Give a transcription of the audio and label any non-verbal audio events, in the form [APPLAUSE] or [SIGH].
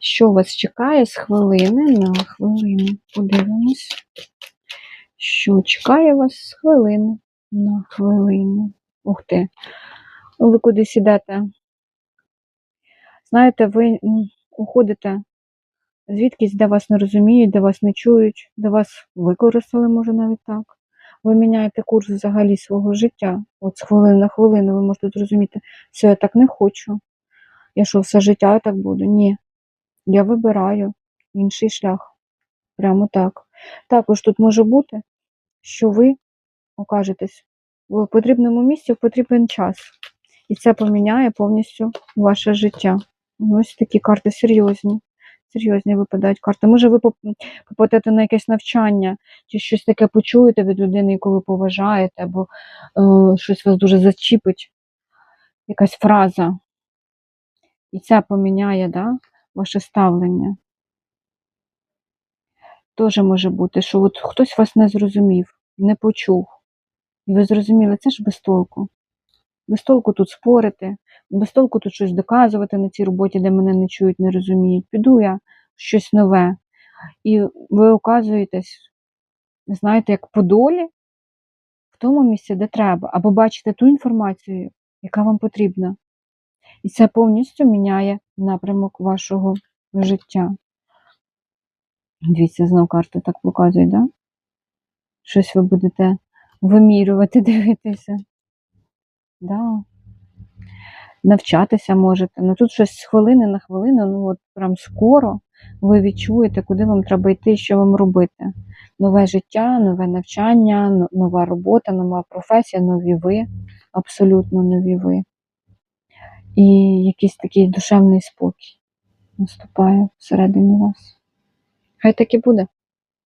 Що вас чекає з хвилини на хвилину? Подивимось. Що чекає вас з хвилини на хвилину? Ух ти. Ну, ви кудись ідете. Знаєте, ви уходите звідкись, де вас не розуміють, де вас не чують, де вас використали, може навіть так. Ви міняєте курс взагалі свого життя. От з хвилини на хвилину ви можете зрозуміти, все, я так не хочу. Я що, все життя так буду? Ні. Я вибираю інший шлях. Прямо так. Також тут може бути, що ви окажетесь в потрібному місці в потрібен час. І це поміняє повністю ваше життя. Ось такі карти серйозні. Серйозні випадають карти. Може, ви попадете на якесь навчання, чи щось таке почуєте від людини, яку ви поважаєте, або е, щось вас дуже зачіпить, якась фраза. І це поміняє да, ваше ставлення. Теж може бути, що от хтось вас не зрозумів, не почув. І ви зрозуміли, це ж без толку. Без толку тут спорити, без толку тут щось доказувати на цій роботі, де мене не чують, не розуміють. Піду я щось нове. І ви оказуєтесь, знаєте, як по долі в тому місці, де треба, або бачите ту інформацію, яка вам потрібна. І це повністю міняє напрямок вашого життя. Дивіться, знов карти так показують, да? Щось ви будете вимірювати, [LAUGHS] дивитися. Да. Навчатися можете. Ну тут щось з хвилини на хвилину, ну от прям скоро ви відчуєте, куди вам треба йти, що вам робити. Нове життя, нове навчання, нова робота, нова професія, нові ви, абсолютно нові ви. І якийсь такий душевний спокій наступає всередині вас. Хай так і буде.